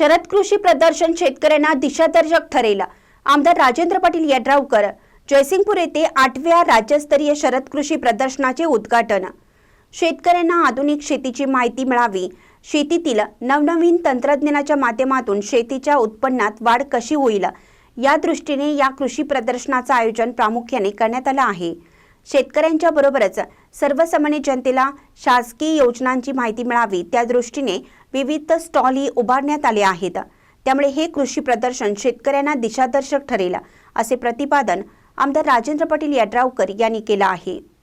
शरद कृषी प्रदर्शन शेतकऱ्यांना दिशादर्शक ठरेल. आमदार राजेंद्र पाटील यड्रावकर जयसिंगपूर येथे आठव्या राज्यस्तरीय शरद कृषी प्रदर्शनाचे उद्घाटन. शेतकऱ्यांना आधुनिक शेतीची माहिती मिळावी. शेतीतील नवनवीन तंत्रज्ञानाच्या माध्यमातून शेतीच्या उत्पन्नात वाढ कशी होईल? या दृष्टीने या कृषी प्रदर्शनाचं आयोजन प्रामुख्याने करण्यात आलं आहे. शेतकऱ्यांच्या बरोबरच सर्वसामान्य जनतेला शासकीय योजनांची माहिती मिळावी त्या दृष्टीने विविध स्टॉलही उभारण्यात आले आहेत. त्यामुळे हे कृषी प्रदर्शन शेतकऱ्यांना दिशादर्शक ठरेल असे प्रतिपादन आमदार राजेंद्र पाटील यड्रावकर यांनी केलं आहे.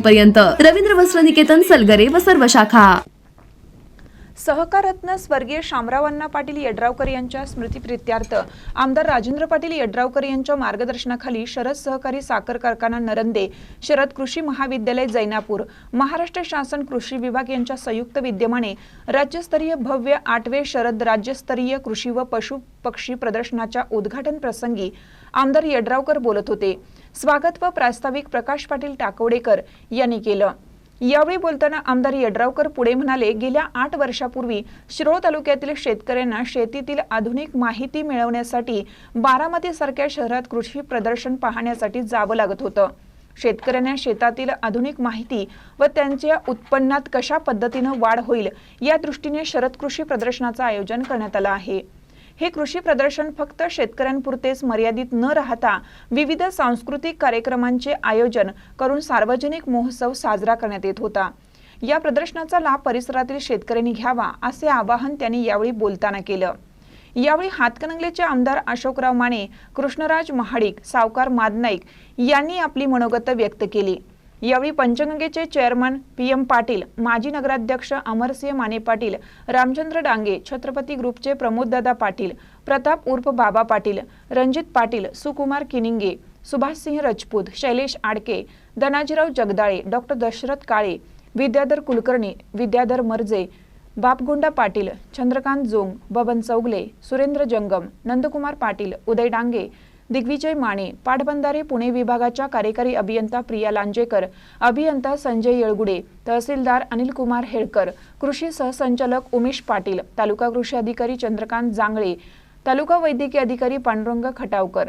पर्यंत रवींद्र वस्त्र निकेतन सलगरे व सर्व शाखा. सहकारत्न स्वर्गीय शामरावांना पाटील यड्रावकर यांच्या स्मृतीप्रित्यार्थ आमदार राजेंद्र पाटील यड्रावकर यांच्या मार्गदर्शनाखाली शरद सहकारी साखर कारखाना नरंदे शरद कृषी महाविद्यालय जैनापूर महाराष्ट्र शासन कृषी विभाग यांच्या संयुक्त विद्यमाने राज्यस्तरीय भव्य आठवे शरद राज्यस्तरीय कृषी व पशु पक्षी प्रदर्शनाच्या उद्घाटन प्रसंगी आमदार यड्रावकर बोलत होते. स्वागत व प्रास्ताविक प्रकाश पाटील टाकवडेकर यांनी केलं. यावेळी बोलताना आमदार यड्रावकर पुढे म्हणाले गेल्या आठ वर्षापूर्वी शिरोळ तालुक्यातील शेतकऱ्यांना शेतीतील आधुनिक माहिती मिळवण्यासाठी बारामती सारख्या शहरात कृषी प्रदर्शन पाहण्यासाठी जावं लागत होतं. शेतकऱ्यांना शेतातील आधुनिक माहिती व त्यांच्या उत्पन्नात कशा पद्धतीनं वाढ होईल या दृष्टीने शरद कृषी प्रदर्शनाचं आयोजन करण्यात आलं आहे. हे कृषी प्रदर्शन फक्त शेतकऱ्यांपुरतेच मर्यादित न राहता विविध सांस्कृतिक कार्यक्रमांचे आयोजन करून सार्वजनिक महोत्सव साजरा करण्यात येत होता. या प्रदर्शनाचा लाभ परिसरातील शेतकऱ्यांनी घ्यावा असे आवाहन त्यांनी यावेळी बोलताना केलं. यावेळी हातकणंगलेचे आमदार अशोकराव माने कृष्णराज महाडिक सावकार मादनाईक यांनी आपली मनोगत व्यक्त केली. यावेळी पंचगंगेचे चेअरमन पी एम पाटील माजी नगराध्यक्ष अमरसिंह माने पाटील रामचंद्र डांगे छत्रपती ग्रुपचे प्रमोददादा पाटील प्रताप उर्फ बाबा पाटील रणजित पाटील सुकुमार किनिंगे सुभाषसिंह रजपूत शैलेश आडके धनाजीराव जगदाळे डॉक्टर दशरथ काळे विद्याधर कुलकर्णी विद्याधर मर्जे बापगोंडा पाटील चंद्रकांत जोंग बबन चौगले सुरेंद्र जंगम नंदकुमार पाटील उदय डांगे दिग्विजय माने पाटबंधारे पुणे विभागाच्या कार्यकारी अभियंता प्रिया लांजेकर अभियंता संजय येळगुडे तहसीलदार अनिल कुमार हेळकर कृषी सहसंचालक उमेश पाटील तालुका कृषी अधिकारी चंद्रकांत जांगळे तालुका वैद्यकीय अधिकारी पांडुरंग खटावकर.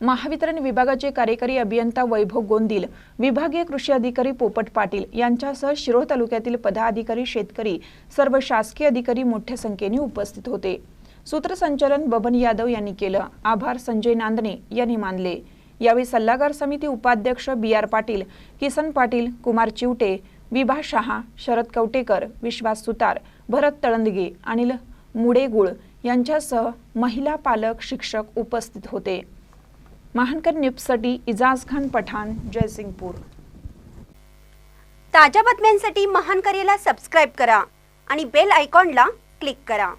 महावितरण विभागाचे कार्यकारी अभियंता वैभव गोंदिल विभागीय कृषी अधिकारी पोपट पाटील यांच्यासह शिरोळ तालुक्यातील पदाधिकारी शेतकरी सर्व शासकीय अधिकारी मोठ्या संख्येने उपस्थित होते. सूत्रसंचलन बबन यादव यांनी केलं. आभार संजय नांदणे यांनी मानले. यावेळी सल्लागार समिती उपाध्यक्ष बी आर पाटील किसन पाटील कुमार चिवटे विभा शहा शरद कवटेकर विश्वास सुतार भरत तळंदगे अनिल मुडेगुळ यांच्यासह महिला पालक शिक्षक उपस्थित होते. महानकर न्यूजसाठी इजाज खान पठाण जयसिंगपूर. ताज्या बातम्यांसाठी महानकरेला सबस्क्राईब करा आणि बेल आयकॉनला क्लिक करा.